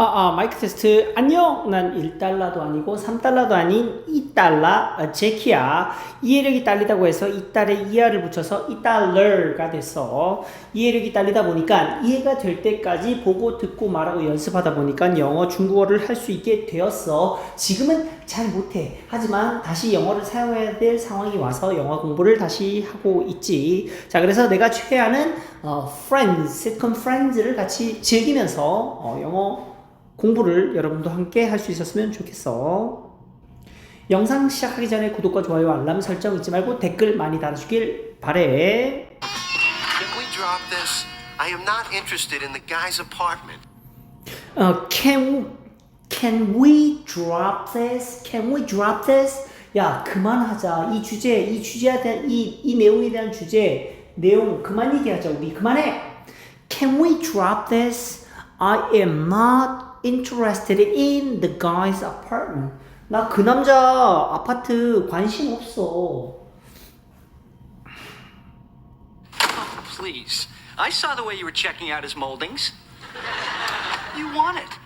아, 아, 마이크 테스트. 안녕. 난 1달러도 아니고 3달러도 아닌 2달러. 어, 제키야. 이해력이 딸리다고 해서 이달에 이하를 붙여서 2달러가 됐어. 이해력이 딸리다 보니까 이해가 될 때까지 보고 듣고 말하고 연습하다 보니까 영어, 중국어를 할 수 있게 되었어. 지금은 잘 못해. 하지만 다시 영어를 사용해야 될 상황이 와서 영어 공부를 다시 하고 있지. 자, 그래서 내가 최애하는 어, Friends, 시트콤 Friends를 같이 즐기면서 어, 영어 공부를 여러분도 함께 할 수 있었으면 좋겠어. 영상 시작하기 전에 구독과 좋아요, 알람 설정 잊지 말고 댓글 많이 달아주길 바래. Can we drop this? I am not interested in the guy's apartment. 어, can can we drop this? Can we drop this? 야 그만하자. 이 주제, 이 주제에 대한 이, 이 내용에 대한 주제 내용 그만 얘기하자. 우리 그만해. Can we drop this? I am not interested in the guy's apartment. 나 그 남자 아파트 관심 없어. Oh, please. I saw the way you were checking out his moldings. You want it.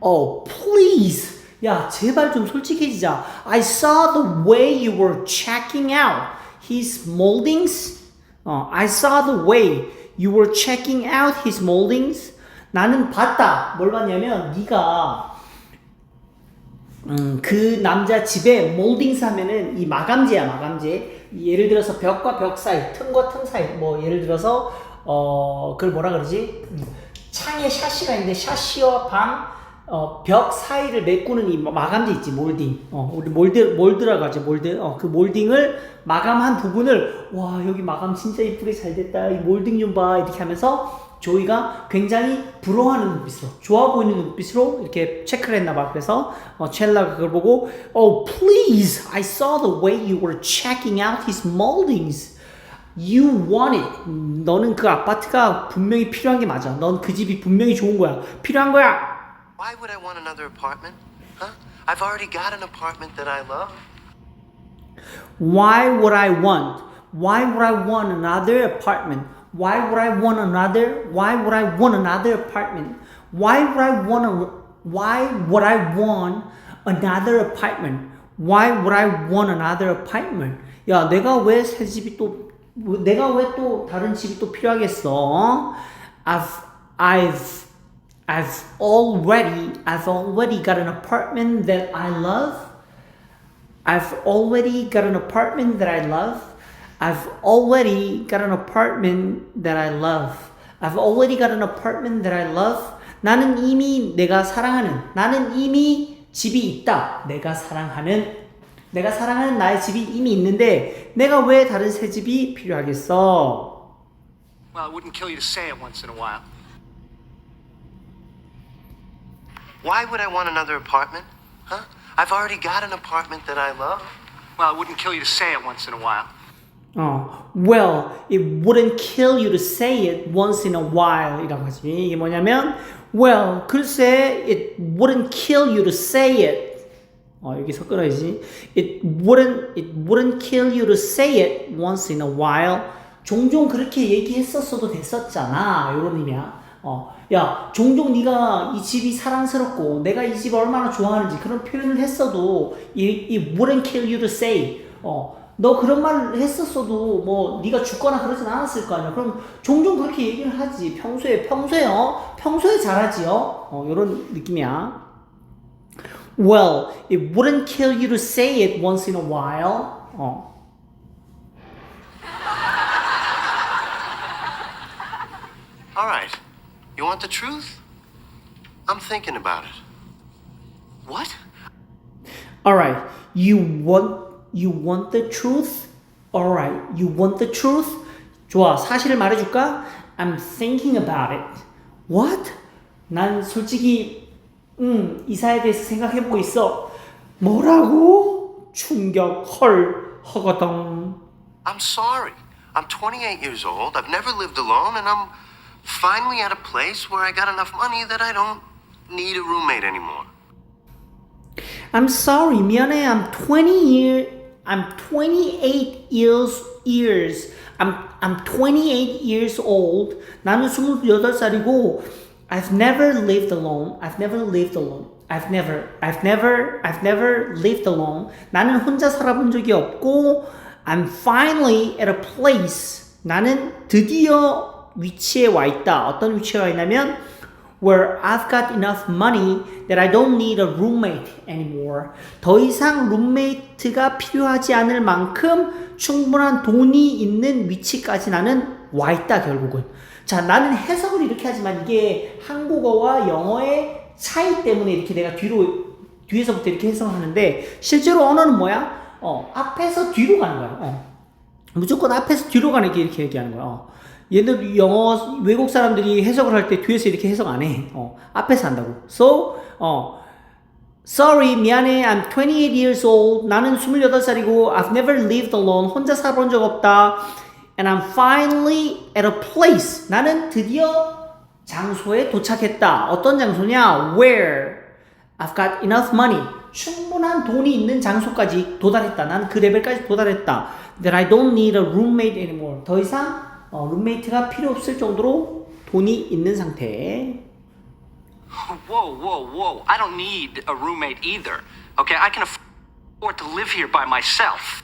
Oh, please. 야, 제발 좀 솔직해지자. I saw the way you were checking out his moldings. 어, I saw the way you were checking out his moldings. 나는 봤다. 뭘 봤냐면 네가 음, 그 남자 집에 몰딩스 하면은 이 마감재야 마감재. 예를 들어서 벽과 벽 사이 틈과 틈 사이. 뭐 예를 들어서 어 그걸 뭐라 그러지? 음, 창에 샤시가 있는데 샤시와 방 어, 벽 사이를 메꾸는 이 마감재 있지 몰딩. 어 우리 몰드 몰드라고 하죠 몰드. 어 그 몰딩을 마감한 부분을 와 여기 마감 진짜 이쁘게 잘 됐다. 이 몰딩 좀 봐. 이렇게 하면서 조이가 굉장히 부러워하는 눈빛으로 좋아 보이는 눈빛으로 이렇게 체크를 했나 봐. 그래서 어, 첼라가 그걸 보고 Oh please, I saw the way you were checking out his moldings. You want it. 음, 너는 그 아파트가 분명히 필요한 게 맞아. 넌 그 집이 분명히 좋은 거야. 필요한 거야. Why would I want another apartment? Huh? I've already got an apartment that I love. Why would I want? Why would I want another apartment? Why would I want another? Why would I want another apartment? Why would I want a, Why would I want another apartment? Why would I want another apartment? 야, 내가 왜 새 집이 또 내가 왜 또 다른 집이 또 필요하겠어? I've I've I've already I've already got an apartment that I love. I've already got an apartment that I love. I've already got an apartment that I love. I've already got an apartment that I love. 나는 이미 내가 사랑하는, 나는 이미 집이 있다. 내가 사랑하는, 내가 사랑하는 나의 집이 이미 있는데, 내가 왜 다른 새 집이 필요하겠어? Well, it wouldn't kill you to say it once in a while. Why would I want another apartment? Huh? I've already got an apartment that I love. Well, it wouldn't kill you to say it once in a while. 어, well, it wouldn't kill you to say it once in a while 이라고 하지. 이게 뭐냐면, well, 글쎄, it wouldn't kill you to say it. 어, 여기서 끊어야지. It wouldn't, it wouldn't kill you to say it once in a while. 종종 그렇게 얘기했었어도 됐었잖아. 이런 의미야. 어, 야, 종종 네가 이 집이 사랑스럽고 내가 이집 얼마나 좋아하는지 그런 표현을 했어도 it, it wouldn't kill you to say. 어, 너 그런 말을 했었어도 뭐 네가 죽거나 그러진 않았을 거 아니야. 그럼 종종 그렇게 얘기를 하지. 평소에 평소에 어 평소에 잘하지요. 어 이런 느낌이야. Well, it wouldn't kill you to say it once in a while. 어. All right. You want the truth? I'm thinking about it. What? Alright, you want you want the truth? Alright, you want the truth? 좋아, 사실을 말해줄까? I'm thinking about it. What? 난 솔직히 음 이사에 대해서 생각해보고 있어. 뭐라고? 충격, 헐, 허거덩. I'm sorry. I'm 28 years old. I've never lived alone, and I'm finally at a place where I got enough money that I don't need a roommate anymore. I'm sorry, 미안해. I'm 20 year. I'm 28 years years. I'm I'm 28 years old. 나는 28살이고 I've never lived alone. I've never lived alone. I've never, I've never, I've never lived alone. 나는 혼자 살아본 적이 없고, I'm finally at a place. 나는 드디어 위치에 와 있다. 어떤 위치에 와 있냐면, where I've got enough money that I don't need a roommate anymore. 더 이상 룸메이트가 필요하지 않을 만큼 충분한 돈이 있는 위치까지 나는 와 있다, 결국은. 자, 나는 해석을 이렇게 하지만 이게 한국어와 영어의 차이 때문에 이렇게 내가 뒤로, 뒤에서부터 이렇게 해석을 하는데, 실제로 언어는 뭐야? 어, 앞에서 뒤로 가는 거야. 어. 무조건 앞에서 뒤로 가는 게 이렇게 얘기하는 거야. 어. 얘들 영어 외국 사람들이 해석을 할 때 뒤에서 이렇게 해석 안 해. 어, 앞에서 한다고. So, 어, sorry, 미안해. I'm 28 years old. 나는 28살이고 I've never lived alone. 혼자 살아본 적 없다. And I'm finally at a place. 나는 드디어 장소에 도착했다. 어떤 장소냐? Where I've got enough money. 충분한 돈이 있는 장소까지 도달했다. 난 그 레벨까지 도달했다. That I don't need a roommate anymore. 더 이상 어, 룸메이트가 필요 없을 정도로 돈이 있는 상태. Whoa, whoa, whoa. I don't need a roommate either. Okay, I can afford to live here by myself.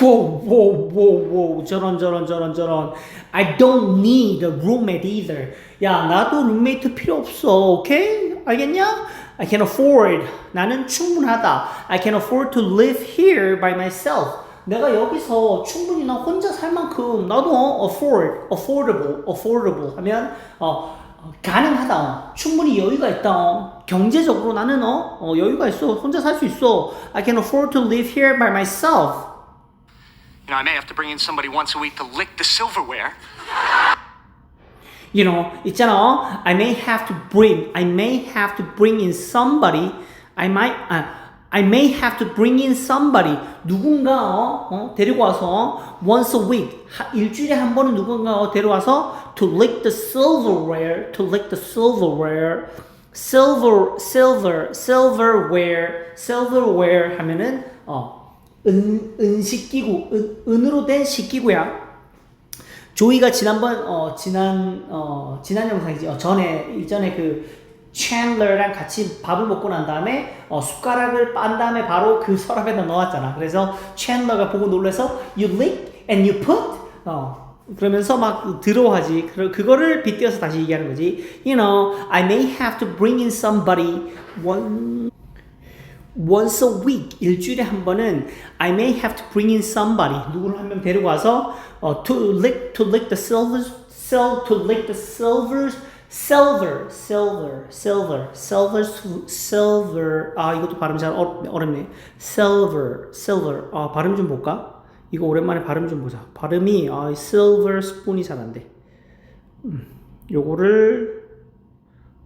워워워워 저런 저런 저런 저런 I don't need a roommate either 야 나도 룸메이트 필요 없어 오케이 알겠냐 I can afford 나는 충분하다 I can afford to live here by myself 내가 여기서 충분히 나 혼자 살 만큼 나도 어, afford affordable affordable 하면 어 어, 가능하다 어. 충분히 여유가 있다 어. 경제적으로 나는 어, 어 여유가 있어 혼자 살 수 있어 I can afford to live here by myself You know, I may have to bring in somebody once a week to lick the silverware. You know, 있잖아. I may have to bring, I may have to bring in somebody. I might, 아, I may have to bring in somebody. 누군가 어, 어, 데리고 와서 once a week, 하, 일주일에 한 번은 누군가 어, 데려와서 to lick the silverware, to lick the silverware. silver, silver, silverware, silverware 하면은 어, 은, 은식기구, 은, 은으로 된 식기구야. 조이가 지난번 어 지난 어 지난 영상이지 어, 전에 이전에 그 챈러랑 같이 밥을 먹고 난 다음에 어 숟가락을 빤 다음에 바로 그 서랍에다 넣었잖아. 그래서 챈러가 보고 놀래서 you lick and you put 어 그러면서 막 들어하지. 그 그거를 빗대어서 다시 얘기하는 거지. You know, I may have to bring in somebody one once a week 일주일에 한 번은 I may have to bring in somebody 누구를 한 명 데리고 와서 어, to lick to lick the silver to lick the silver silver silver silver silver silver 아 이것도 발음 잘 어렵, 어렵네 silver silver 아 발음 좀 볼까 이거 오랜만에 발음 좀 보자 발음이 아 silver spoon이 잘 안 돼 음, 요거를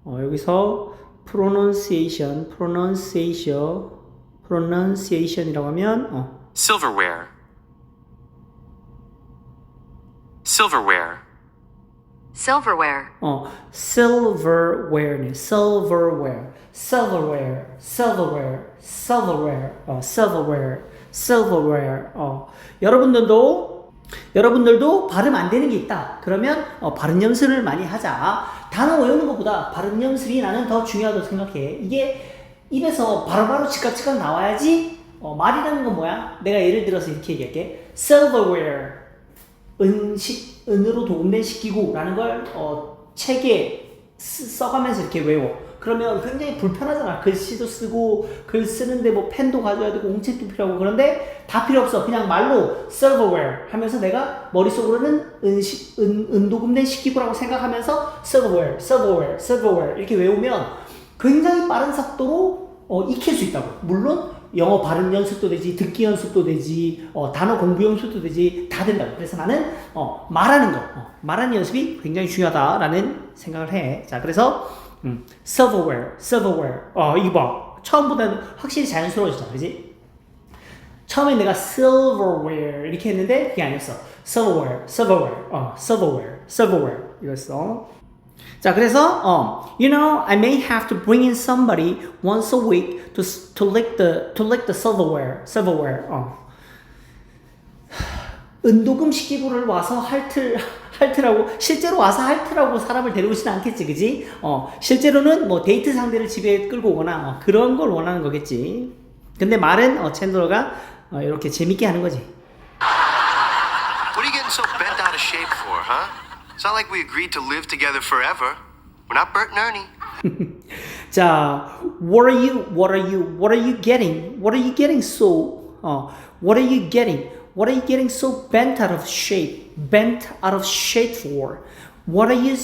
어, 여기서 pronunciation, pronunciation, pronunciation이라고 하면 어, Silverware. Silverware. Silverware. 어, silverware네, silverware, silverware, silverware, silverware, 어, silverware, silverware. 어, 여러분들도 여러분들도 발음 안 되는 게 있다. 그러면 어, 발음 연습을 많이 하자. 단어 외우는 것보다 발음 연습이 나는 더 중요하다고 생각해. 이게 입에서 바로바로 즉각즉각 나와야지. 어, 말이라는 건 뭐야? 내가 예를 들어서 이렇게 얘기할게. silverware. 은식 은으로 도금된 식기구라는 걸 어, 책에 쓰, 써가면서 이렇게 외워. 그러면 굉장히 불편하잖아. 글씨도 쓰고 글 쓰는데 뭐 펜도 가져야 되고 옹책도 필요하고 그런데 다 필요 없어. 그냥 말로 silverware 하면서 내가 머릿속으로는 은식 은 은도금된 식기구라고 생각하면서 silverware, silverware, silverware 이렇게 외우면 굉장히 빠른 속도로 어, 익힐 수 있다고. 물론 영어 발음 연습도 되지, 듣기 연습도 되지, 어, 단어 공부 연습도 되지, 다 된다고. 그래서 나는 어, 말하는 거, 어, 말하는 연습이 굉장히 중요하다라는 생각을 해. 자, 그래서 음, silverware, silverware. 어, 이거 봐. 처음보다는 확실히 자연스러워지잖아, 그지? 처음에 내가 silverware 이렇게 했는데 그게 아니었어. silverware, silverware, 어, silverware, silverware 이랬어. 자, 그래서 어, you know, I may have to bring in somebody once a week to to lick the to lick the silverware, silverware. 어. 은도금 식기구를 와서 할틀 할트라고 실제로 와서 할트라고 사람을 데려오지는 않겠지, 그지? 어 실제로는 뭐 데이트 상대를 집에 끌고 오거나 어, 그런 걸 원하는 거겠지. 근데 말은 어, 챈들러가 어, 이렇게 재밌게 하는 거지. What are you getting so bent out of shape for, huh? It's not like we agreed to live together forever. We're not Bert and Ernie. 자, what are you, what are you, what are you getting? What are you getting so, 어, what are you getting? What are you getting so bent out of shape? Bent out of shape for? What are you,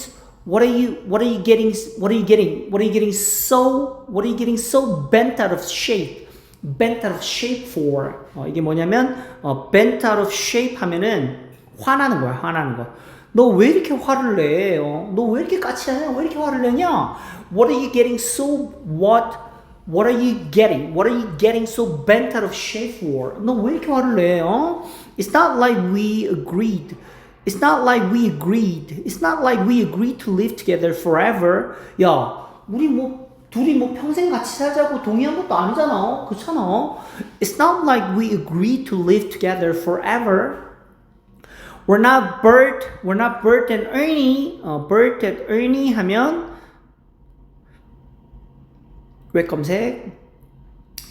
what are you, what are you getting, what are you getting, what are you getting so, what are you getting so bent out of shape? Bent out of shape for? 어, 이게 뭐냐면, 어, bent out of shape 하면은 화나는 거야, 화나는 거. 너 왜 이렇게 화를 내? 어? 너 왜 이렇게 까칠하냐? 왜 이렇게 화를 내냐? What are you getting so what? What are you getting? What are you getting so bent out of shape for? 너 왜 이렇게 화를 내? 어? It's not like we agreed. It's not like we agreed. It's not like we agreed to live together forever. 야, 우리 뭐 둘이 뭐 평생 같이 살자고 동의한 것도 아니잖아. 그렇잖아. It's not like we agreed to live together forever. We're not Bert, we're not Bert and Ernie. 어, Bert and Ernie 하면 웹 검색.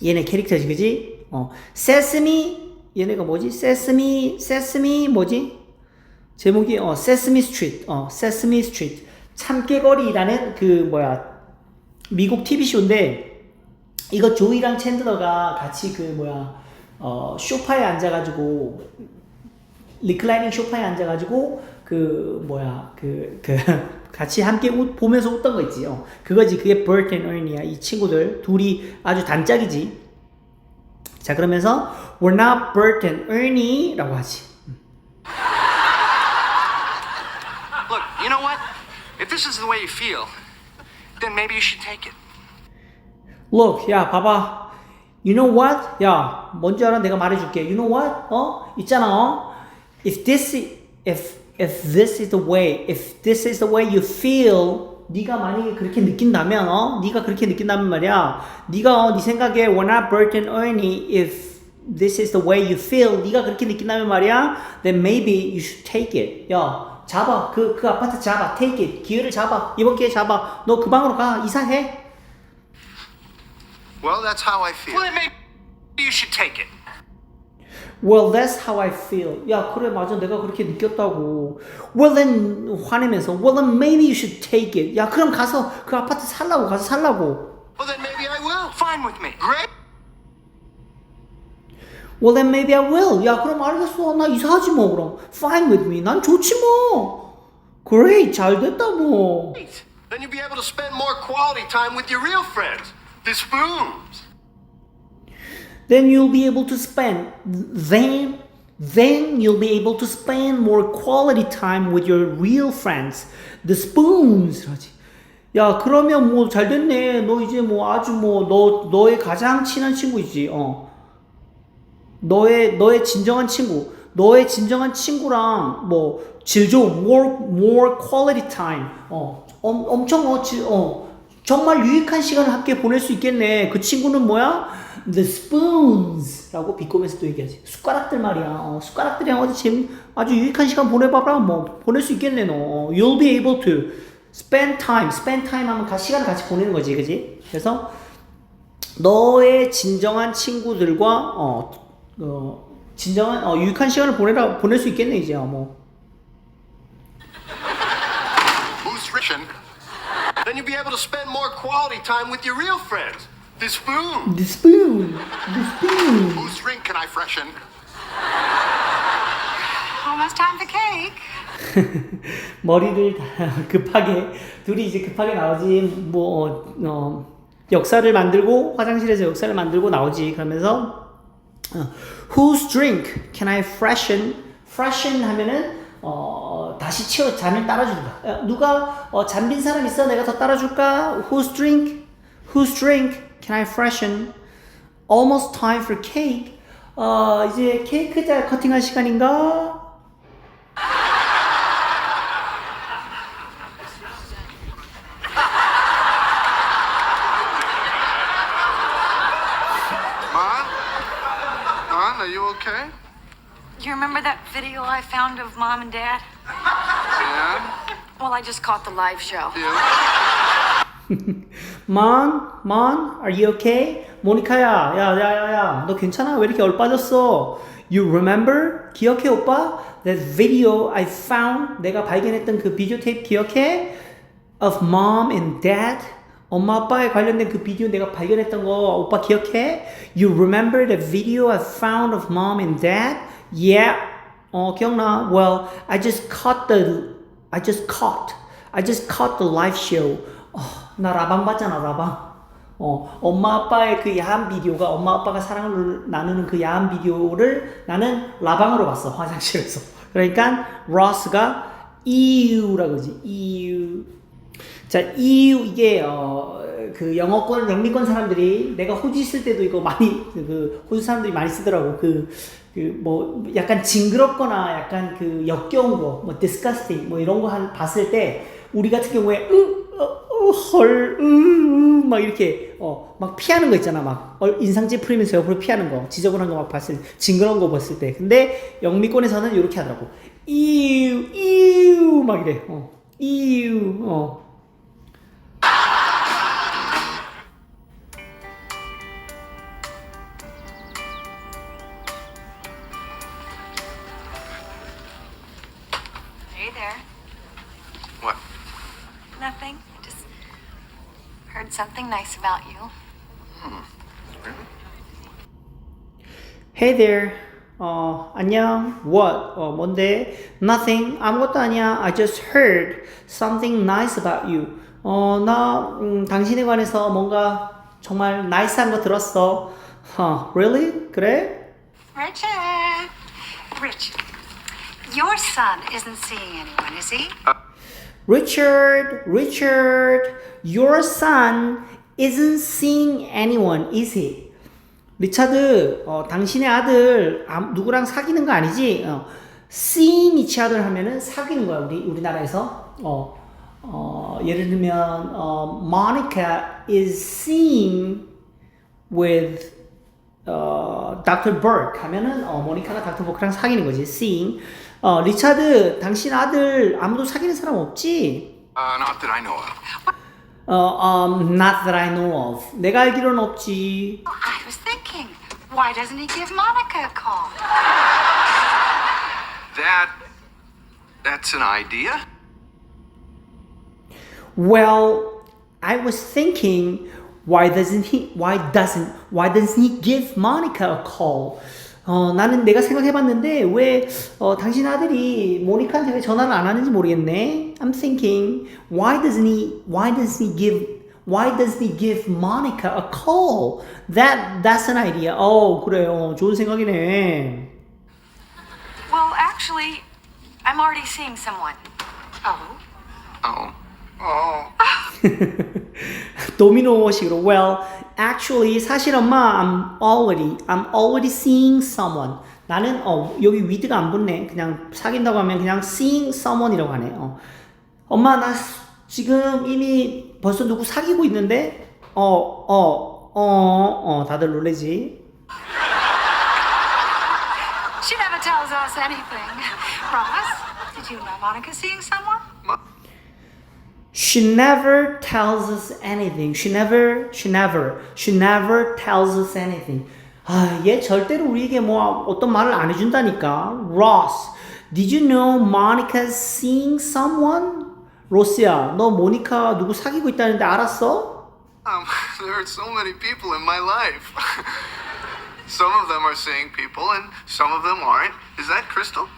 얘네 캐릭터지, 그지? 어, Sesame 얘네가 뭐지? Sesame, Sesame 뭐지? 제목이 어, Sesame Street. 어, Sesame Street. 참깨거리라는 그 뭐야? 미국 TV 쇼인데 이거 조이랑 챈들러가 같이 그 뭐야? 어, 쇼파에 앉아가지고 리클라이닝 소파에 앉아가지고 그 뭐야 그그 같이 함께 웃, 보면서 웃던 거 있지. 요 그거지. 그게 버트 앤 얼니야. 이 친구들 둘이 아주 단짝이지. 자 그러면서 we're not Bert and Ernie라고 하지. Look, you know what? If this is the way you feel, then maybe you should take it. Look, 야 봐봐. You know what? 야 뭔지 알아? 내가 말해줄게. You know what? 어 있잖아. 어? If this if if this is the way, if this is the way you feel, 네가 만약에 그렇게 느낀다면, 어, 네가 그렇게 느낀다면 말이야, 네가 어, 네 생각에 we're not and Ernie, if this is the way you feel, 네가 그렇게 느낀다면 말이야, then maybe you should take it. 야, 잡아, 그그 아파트 잡아, take it, 기회를 잡아, 이번 기회 잡아, 너 그 방으로 가, 이사해. Well, that's how I feel. Well, maybe you should take it. Well, that's how I feel. 야, 그래, 맞아. 내가 그렇게 느꼈다고. Well, then, 화내면서. Well, then maybe you should take it. 야, 그럼 가서 그 아파트 살라고, 가서 살라고. Well, then maybe I will. Fine with me. Great. Well, then maybe I will. 야, 그럼 알겠어. 나 이사하지 뭐, 그럼. Fine with me. 난 좋지 뭐. Great. 잘 됐다 뭐. Then you'll be able to spend more quality time with your real friends, the spoons. Then you'll be able to spend, then, then you'll be able to spend more quality time with your real friends, the spoons. 야, 그러면 뭐 잘 됐네. 너 이제 뭐 아주 뭐 너 너의 가장 친한 친구이지. 어. 너의 너의 진정한 친구. 너의 진정한 친구랑 뭐 질 좋은 more more quality time. 어. 엄, 엄청 어, 질, 어 정말 유익한 시간을 함께 보낼 수 있겠네. 그 친구는 뭐야? The spoons라고 비꼬면서 또 얘기하지. 숟가락들 말이야. 어, 숟가락들이랑 어디 재미 아주 유익한 시간 보내봐라. 뭐 보낼 수 있겠네 너. 어, You'll be able to spend time. Spend time 하면 가 시간을 같이 보내는 거지, 그지? 그래서 너의 진정한 친구들과 어, 어 진정한 어, 유익한 시간을 보내라 보낼 수 있겠네 이제 어, 뭐. Who's freshen? Then you'll be able to spend more quality time with your real friends, the spoons. The spoon. The spoon. Whose drink can I freshen? Almost time for cake. 머리를 다 급하게 둘이 이제 급하게 나오지 뭐 어, 어, 역사를 만들고 화장실에서 역사를 만들고 나오지 그러면서 어, whose drink can I freshen? freshen 하면은 어, 다시 치워 잔을 따라준다. 야, 누가 어, 잔빈 사람 있어? 내가 더 따라줄까? Whose drink? Whose drink can I freshen? Almost time for cake. 어, 이제 케이크 잘 커팅할 시간인가? Are you okay? You remember that video I found of mom and dad? Well, I just caught the live show. Mon, Mon, are you okay? 모니카야, 야, 야, 야, 야, 너 괜찮아? 왜 이렇게 얼빠졌어? You remember? 기억해, 오빠? That video I found, 내가 발견했던 그 비디오 테이프 기억해? Of mom and dad? 엄마 아빠에 관련된 그 비디오 내가 발견했던 거 오빠 기억해? You remember the video I found of mom and dad? Yeah. 어, 기억나? Well, I just caught the I just caught. I just caught the live show. 어, 나 라방 봤잖아, 라방. 어, 엄마 아빠의 그 야한 비디오가 엄마 아빠가 사랑을 나누는 그 야한 비디오를 나는 라방으로 봤어, 화장실에서. 그러니까 로스가 이유라 그러지. 이유. 자, 이유 이게 어, 그 영어권 영미권 사람들이 내가 호주 있을 때도 이거 많이 그 호주 사람들이 많이 쓰더라고. 그 그 뭐 약간 징그럽거나 약간 그 역겨운 거, 뭐 disgusting 뭐 이런 거 한 봤을 때 우리 같은 경우에 으, 어, 어, 헐, 으, 으, 막 이렇게 어, 막 피하는 거 있잖아. 막 어, 인상 찌푸리면서 옆으로 피하는 거, 지저분한 거 막 봤을 때, 징그러운 거 봤을 때. 근데 영미권에서는 이렇게 하더라고. 이유, 이유 막 이래. 어, 이유, 어. Hey there. What? Nothing. I just heard something nice about you. Hey there. 어, 안녕. What? 어, 뭔데? Nothing. 아무것도 아니야. I just heard something nice about you. 어, 나 음, 당신에 관해서 뭔가 정말 나이스한 거 들었어. Huh, really? 그래? Richard. Rich. Your son isn't seeing anyone, is he? Richard, Richard, your son isn't seeing anyone, is he? 리차드, 어, 당신의 아들 아, 누구랑 사귀는 거 아니지? 어, seeing each other 하면은 사귀는 거야 우리 우리나라에서. 어, 어, 예를 들면 어, Monica is seeing with 어, Dr. Burke 하면은 어, 모니카가 닥터 버크랑 사귀는 거지. seeing. 어, 리차드, 당신 아들 아무도 사귀는 사람 없지? Uh, not that I know of. 어, um, not that I know of. 내가 알기로는 없지. I was thinking, why doesn't he give Monica a call? That. That's an idea? Well, I was thinking, why doesn't he? Why doesn't? Why doesn't he give Monica a call? 어, 나는 내가 생각해봤는데 왜 어, 당신 아들이 모니카한테 왜 전화를 안 하는지 모르겠네. I'm thinking, why doesn't he? Why doesn't he give? Why doesn't he give Monica a call? That that's an idea. 어, 그래요. 좋은 생각이네. Well, actually, I'm already seeing someone. Oh? Oh. Oh. 도미노식으로 well actually 사실 엄마 I'm already I'm already seeing someone 나는 어 여기 with가 안 붙네 그냥 사귄다고 하면 그냥 seeing someone이라고 하네 어 엄마 나 지금 이미 벌써 누구 사귀고 있는데 어 어 어 어 다들 놀래지 She never tells us anything. Ross, did you know Monica's seeing someone? She never tells us anything. She never, she never, she never tells us anything. 아, 얘 절대로 우리에게 뭐 어떤 말을 안 해준다니까. Ross, did you know Monica's seeing someone? 로스야, 너 모니카 누구 사귀고 있다는데 알았어? Um, there are so many people in my life. some of them are seeing people and some of them aren't. Is that Crystal?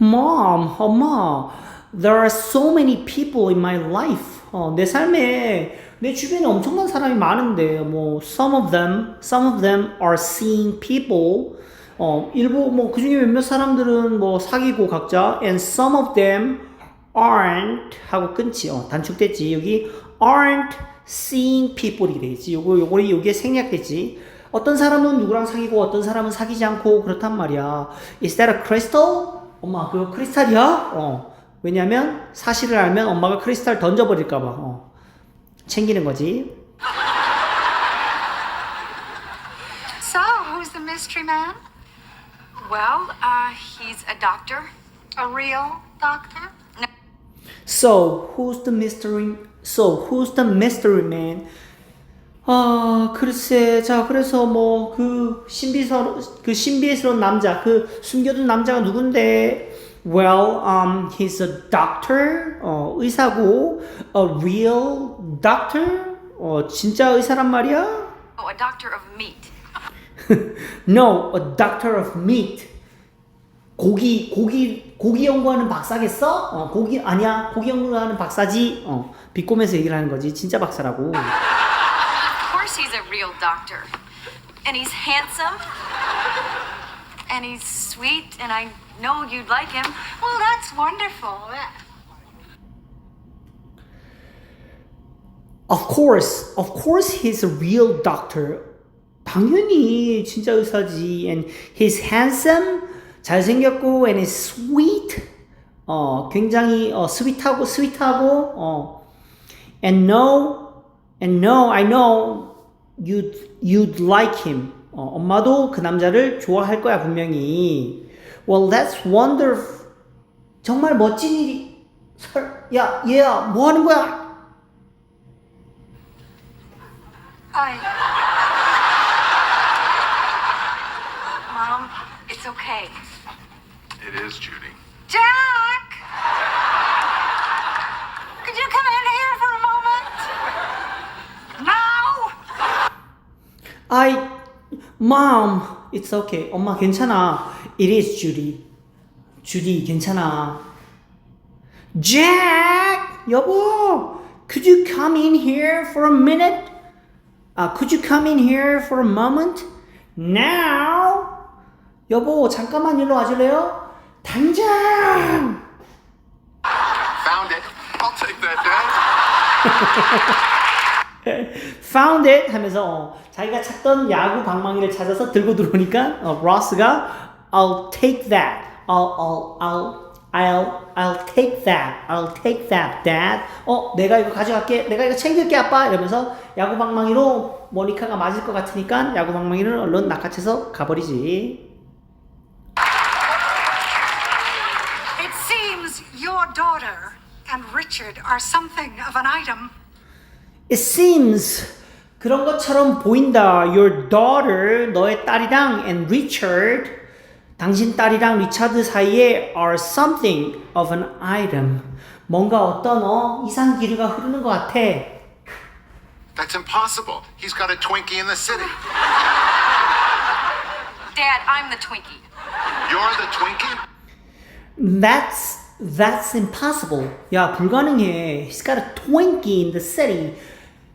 Mom, 엄마, There are so many people in my life. 어, 내 삶에 내 주변에 엄청난 사람이 많은데 뭐 some of them, some of them are seeing people. 어, 일부 뭐 그중에 몇몇 사람들은 뭐 사귀고 각자 and some of them aren't 하고 끊지. 어, 단축됐지. 여기 aren't seeing people이 되겠지. 요거 요거 요게 생략됐지. 어떤 사람은 누구랑 사귀고 어떤 사람은 사귀지 않고 그렇단 말이야. Is that a crystal? 엄마 그거 크리스탈이야? 어. 왜냐면 사실을 알면 엄마가 크리스탈 던져버릴까봐 어. 챙기는 거지. So, who's the mystery man? Well, uh, he's a doctor, A real doctor? No. So who's the mystery? So who's the mystery man? 아 글쎄 자 그래서 뭐 그 신비스러운 그 신비스러운 남자 그 숨겨둔 남자가 누군데? Well, um, he's a doctor, 어 의사고, a real doctor, 어 진짜 의사란 말이야? Oh, a doctor of meat. No, a doctor of meat. 고기 고기 고기 연구하는 박사겠어? 어 고기 아니야 고기 연구하는 박사지. 어 비꼬면서 얘기를 하는 거지 진짜 박사라고. Of course, he's a real doctor. And he's handsome. And he's sweet, and I know you'd like him. Well, that's wonderful. Of course, of course, he's a real doctor. 당연히 진짜 의사지. And he's handsome, 잘생겼고, and he's sweet. 어, 굉장히 어, 스윗하고 스윗하고. 어. And no, and no, I know you'd you'd like him. 어, 엄마도 그 남자를 좋아할 거야 분명히. Well, that's wonderful. 정말 멋진 일이. 설, 야, 얘야, 뭐 하는 거야? I. Mom, it's okay. It is, Judy. Jack! Could you come in here for a moment? Now! I, mom, it's okay. 엄마 괜찮아. It is Judy. Judy 괜찮아. Jack, 여보, could you come in here for a minute? 아, could you come in here for a moment? Now. 여보, 잠깐만 일로 와줄래요? 당장. Found it. I'll take that, Dad. Found it 하면서 어, 자기가 찾던 야구 방망이를 찾아서 들고 들어오니까 어, 로스가 I'll take that. I'll I'll I'll I'll I'll take that. I'll take that, Dad. 어, 내가 이거 가져갈게. 내가 이거 챙길게, 아빠. 이러면서 야구 방망이로 모니카가 맞을 것 같으니까 야구 방망이를 얼른 낚아채서 가버리지. It seems your daughter and Richard are something of an item. It seems 그런 것처럼 보인다. Your daughter, 너의 딸이랑 and Richard, 당신 딸이랑 리차드 사이에 are something of an item. 뭔가 어떤 어 이상 기류가 흐르는 것 같아. That's impossible. He's got a Twinkie in the city. Dad, I'm the Twinkie. You're the Twinkie? That's that's impossible. 야 불가능해. He's got a Twinkie in the city.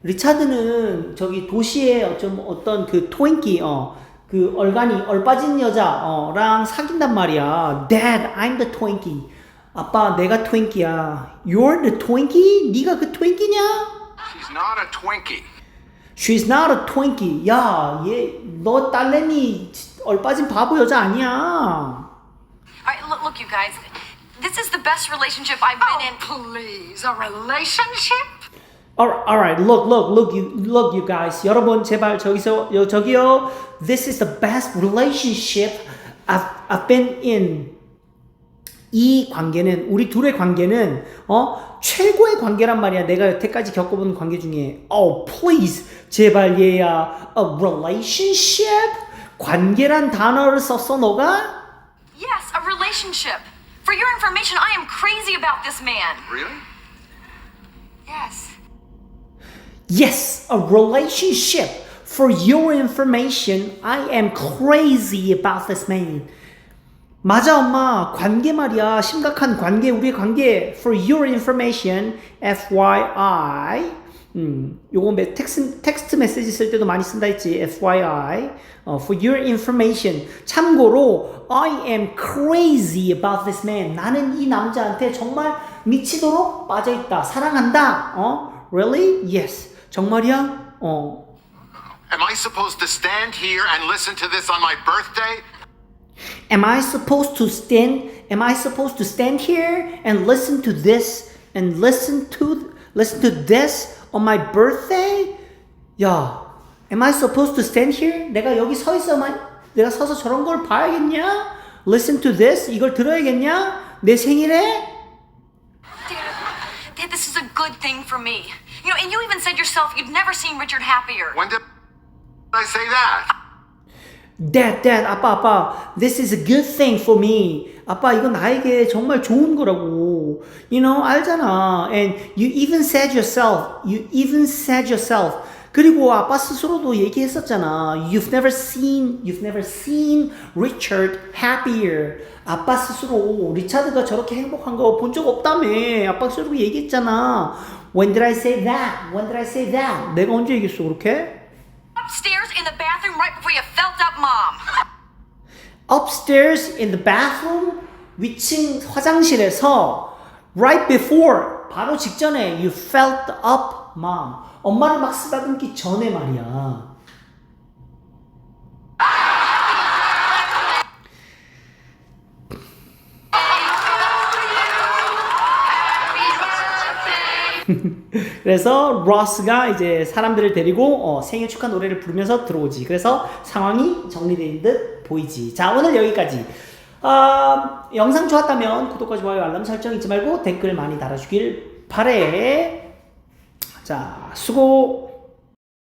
리차드는 저기 도시에 좀 어떤 그 트윈키 어그 얼간이 얼빠진 여자랑 사귄단 말이야. Dad, I'm the Twinkie. 아빠 내가 트윈키야. You're the Twinkie? 네가 그 트윈키냐? She's not a Twinkie. She's not a Twinkie. 야, 얘 너 딸내미 얼빠진 바보 여자 아니야. All right, look, look, you guys. This is the best relationship I've been in. Oh, please, a relationship? Alright. Look, look, look, you, look, you guys. 여러분, 제발 저기서 여, 저기요. This is the best relationship I've, I've been in. 이 관계는 우리 둘의 관계는 어 최고의 관계란 말이야. 내가 여태까지 겪어본 관계 중에. Oh, please, 제발 얘야. A relationship? 관계란 단어를 썼어 너가? Yes, a relationship. For your information, I am crazy about this man. Really? Yes. Yes, a relationship. For your information, I am crazy about this man. 맞아, 엄마. 관계 말이야. 심각한 관계, 우리의 관계. For your information, FYI. 음, 요거 메, 텍스, 텍스트 메시지 쓸 때도 많이 쓴다 했지. FYI. 어, for your information. 참고로, I am crazy about this man. 나는 이 남자한테 정말 미치도록 빠져 있다. 사랑한다. 어? Really? Yes. 정말이야? 어. Am I supposed to stand here and listen to this on my birthday? Am I supposed to stand? Am I supposed to stand here and listen to this and listen to listen to this on my birthday? 야, am I supposed to stand here? 내가 여기 서 있어만 내가 서서 저런 걸 봐야겠냐? Listen to this 이걸 들어야겠냐? 내 생일에? Dad, Dad, this is a good thing for me. You know, and you even said yourself you'd never seen Richard happier. When did I say that? Dad, Dad, 아빠, 아빠, this is a good thing for me. 아빠, 이건 나에게 정말 좋은 거라고. You know, 알잖아. And you even said yourself, you even said yourself. 그리고 아빠 스스로도 얘기했었잖아. You've never seen, you've never seen Richard happier. 아빠 스스로 리차드가 저렇게 행복한 거 본 적 없다며. 아빠 스스로 얘기했잖아. When did I say that? When did I say that? 내가 언제 얘기했어, 그렇게? Upstairs in the bathroom right before you felt up mom. upstairs in the bathroom 위층 화장실에서 right before 바로 직전에 you felt up mom 엄마를 막 쓰다듬기 전에 말이야 그래서 로스가 이제 사람들을 데리고 어, 생일 축하 노래를 부르면서 들어오지. 그래서 상황이 정리된 듯 보이지. 자, 오늘 여기까지. 아, 영상 좋았다면 구독과 좋아요, 알람 설정 잊지 말고 댓글 많이 달아주길 바래. 자, 수고.